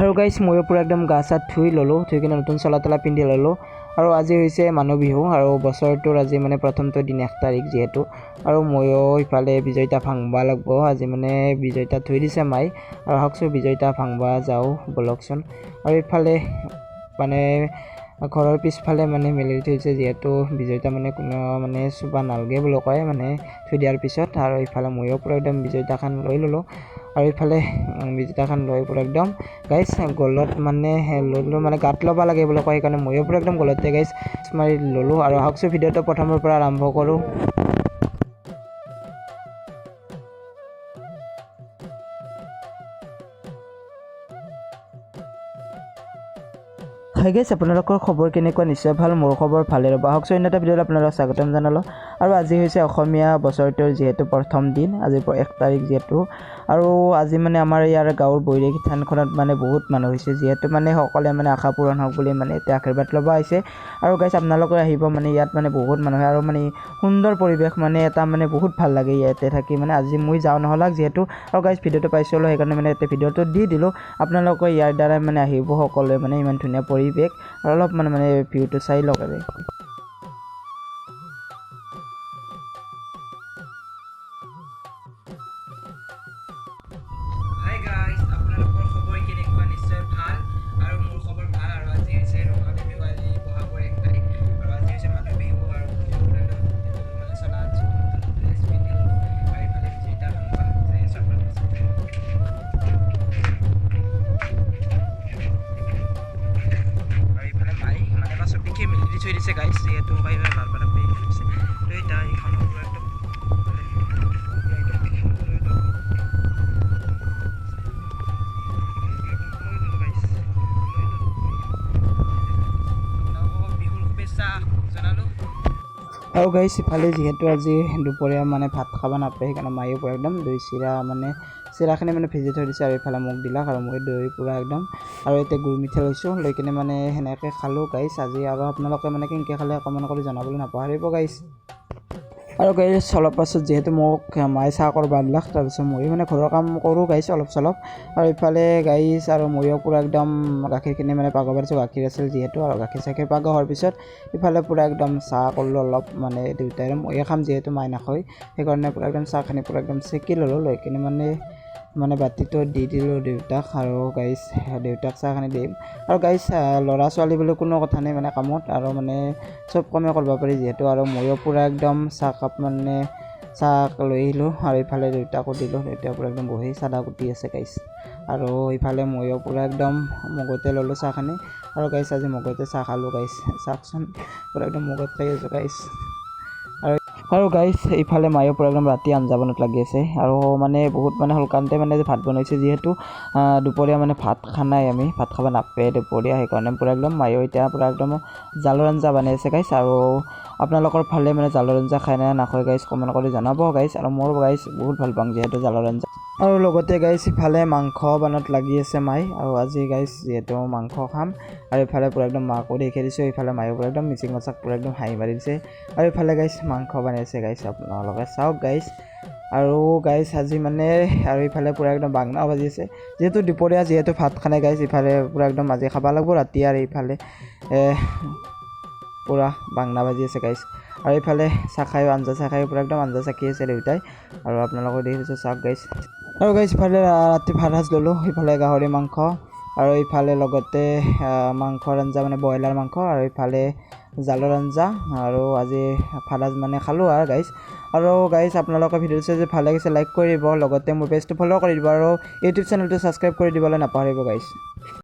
আৰু গাইছ ময়ো পূৰা একদম গা চা ধুই ল'লোঁ ধুই কিনে নতুন চলা তলা পিন্ধি ল'লোঁ। আৰু আজি হৈছে মানুহ বিহু আৰু বছৰটোৰ আজি মানে প্ৰথমটো দিন এক তাৰিখ যিহেতু। আৰু ময়ো ইফালে বিজয়িতা ভাংবা লাগব আজি মানে বিজয়িতা থৈ দিছে মাই। আৰু আহকচোন বিজয়িতা ভাংবা যাওঁ বলকচোন আৰু ইফালে মানে ঘৰৰ পিছফালে মানে মেলি থৈছে যিহেতু বিজয়িতা মানে কোনো মানে চুবা নালগে বুলি কয় মানে। থৈ দিয়াৰ পিছত আৰু ইফালে ময়ো পূৰা একদম বিজয়িতাখন লৈ ল'লোঁ। আৰু ইফালে বিজেতাখন লৈ পূৰা একদম। গাইছ গলত মানে ল'লোঁ মানে গাত ল'ব লাগে বুলি কয়, সেইকাৰণে ময়ো পূৰা একদম গলতে গাইছ মাৰি ল'লোঁ আৰু আহকচোন, ভিডিঅ'টো প্ৰথমৰ পৰা আৰম্ভ কৰোঁ। হয় গেছ। আপোনালোকৰ খবৰ কেনেকুৱা? নিশ্চয় ভাল। মোৰ খবৰ ভালে ৰ'ব। আহকচোন অন্য এটা ভিডিঅ'ত আপোনালোকক স্বাগতম জনালোঁ। আৰু আজি হৈছে অসমীয়া বছৰটোৰ যিহেতু প্ৰথম দিন আজিৰ পৰা এক তাৰিখ যিহেতু। আৰু আজি মানে আমাৰ ইয়াৰ গাঁৱৰ বৈৰাগী থানখনত মানে বহুত মানুহ হৈছে যিহেতু মানে সকলোৱে মানে আশা পূৰণ হওক বুলি মানে এতিয়া আশীৰ্বাদ ল'ব আহিছে। আৰু গাইছ আপোনালোকে আহিব মানে ইয়াত মানে বহুত মানুহ আৰু মানে সুন্দৰ পৰিৱেশ মানে এটা মানে বহুত ভাল লাগে ইয়াতে থাকি। মানে আজি মই যাওঁ নহ'লাক যিহেতু। আৰু গাইছ ভিডিঅ'টো পাইছিলোঁ সেইকাৰণে মানে ইয়াতে ভিডিঅ'টো দি দিলোঁ। আপোনালোকে ইয়াৰ দ্বাৰাই মানে আহিব সকলোৱে মানে ইমান ধুনীয়া পৰিৱেশ আৰু অলপমান মানে ভিউটো চাই লওক আৰু। মেলি দি থৈ দিছে গাইজ যিহেতু মাই ভাল আৰু গাইছ ইফালে যিহেতু আজি দুপৰীয়া মানে ভাত খাব নাপায় সেইকাৰণে মায়ে পূৰা একদম দৈ চিৰা মানে চিৰাখিনি মানে ভিজি থৈ দিছে আৰু ইফালে মোক দিলাক আৰু মই দৈ পূৰা একদম আৰু এতিয়া গুৰ মিঠা লৈছোঁ লৈ কিনে মানে সেনেকৈ খালোঁ গাইছ আজি আৰু আপোনালোকে মানে কেনেকৈ খালে কমেণ্ট কৰি জনাবলৈ নাপাহৰিব গাইছ। আৰু গাইছ অলপ পাছত যিহেতু মোক মায়ে চাহ কৰিব আনলাক তাৰপিছত ময়ো মানে ঘৰৰ কাম কৰোঁ গাইছ অলপ চলপ। আৰু ইফালে গাইছ আৰু ময়ো পূৰা একদম গাখীৰখিনি মানে পাগব পাৰিছোঁ গাখীৰ আছিল যিহেতু আৰু গাখীৰ চাখীৰ পাগা হোৱাৰ পিছত ইফালে পূৰা একদম চাহ কৰিলোঁ অলপ মানে দেউতাই ময়ে খাম যিহেতু মায়ে নাখায়। সেইকাৰণে পূৰা একদম চাহখিনি পূৰা একদম চেকি ল'লোঁ লৈ কিনে মানে মানে বাতিটো দি দিলোঁ দেউতাক আৰু গাইছ দেউতাক চাহখিনি দিম। আৰু গাইছ ল'ৰা ছোৱালী বুলি কোনো কথা নাই মানে কামত আৰু মানে চব কামেই কৰিব পাৰি যিহেতু আৰু ময়ো পূৰা একদম চাহকাপ মানে চাহ লৈ আহিলোঁ আৰু ইফালে দেউতাকো দিলোঁ দেউতাই পূৰা একদম বহি চাদা কুটি আছে গাইছ আৰু ইফালে ময়ো পূৰা একদম মগতে ল'লোঁ চাহখিনি আৰু গাইছ আজি মগতে চাহ খালোঁ গাইছ চাওকচোন। পূৰা একদম মগত খাই আছোঁ গাইছ আৰু গাইছ ইফালে মায়ে পূৰা একদম ৰাতি আঞ্জা বনাত লাগি আছে আৰু মানে বহুত মানে সোনকালতে মানে ভাত বনাইছে যিহেতু দুপৰীয়া মানে ভাত খানাই আমি ভাত খাব নাপায় দুপৰীয়া সেইকাৰণে পূৰা একদম মায়েও এতিয়া পূৰা একদম জালৰ আঞ্জা বনাই আছে গাইছ আৰু আপোনালোকৰ ফালে মানে জালৰ আঞ্জা খাই নে নাখায় গাইছ কমেণ্ট কৰি জনাব গাইছ আৰু মোৰ গাইছ বহুত ভাল পাওঁ যিহেতু জালৰ আঞ্জা। আৰু লগতে গাইছ ইফালে মাংস বনাত লাগি আছে মাই আৰু আজি গাইছ যিহেতু মাংস খাম আৰু ইফালে পূৰা একদম মাকো দেখি দিছোঁ ইফালে মায়ে পূৰা একদম মিচিং মচাক পূৰা একদম হাঁহি মাৰি দিছে। আৰু ইফালে গাইছ মাংস বনাইছে গাইছ আপোনালোকে চাওক গাইছ আৰু গাইছ আজি মানে আৰু ইফালে পূৰা একদম বাংনাও বাজি আছে। যিহেতু দুপৰীয়া যিহেতু ভাত খানে গাইছ ইফালে পূৰা একদম আজি খাব লাগিব ৰাতি আৰু ইফালে পূৰা বাংনা ভাজি আছে গাইছ আৰু এইফালে চাহ খায়ো আঞ্জা চাহ খায়ো পূৰা একদম আঞ্জা চাকি আছে দেউতাই আৰু আপোনালোকে দেখিছোঁ চাওক গাইছ আৰু গাইছ ইফালে ৰাতি ভাত সাজ ল'লোঁ, ইফালে গাহৰি মাংস। আৰু ইফালে লগতে মাংসৰ আঞ্জা মানে ব্ৰইলাৰ মাংস। আৰু ইফালে জালৰ আঞ্জা। আৰু আজি সাজ মানে খালোঁ আৰু গাইছ আৰু গাইছ আপোনালোকে ভিডিঅ'টো চাই যদি ভালো লাগিছে লাইক কৰি দিব লগতে মোৰ পেজটো ফ'ল' কৰি দিব। আৰু ইউটিউব চেনেলটো ছাবস্ক্ৰাইব কৰি দিবলৈ নাপাহৰিব গাইছ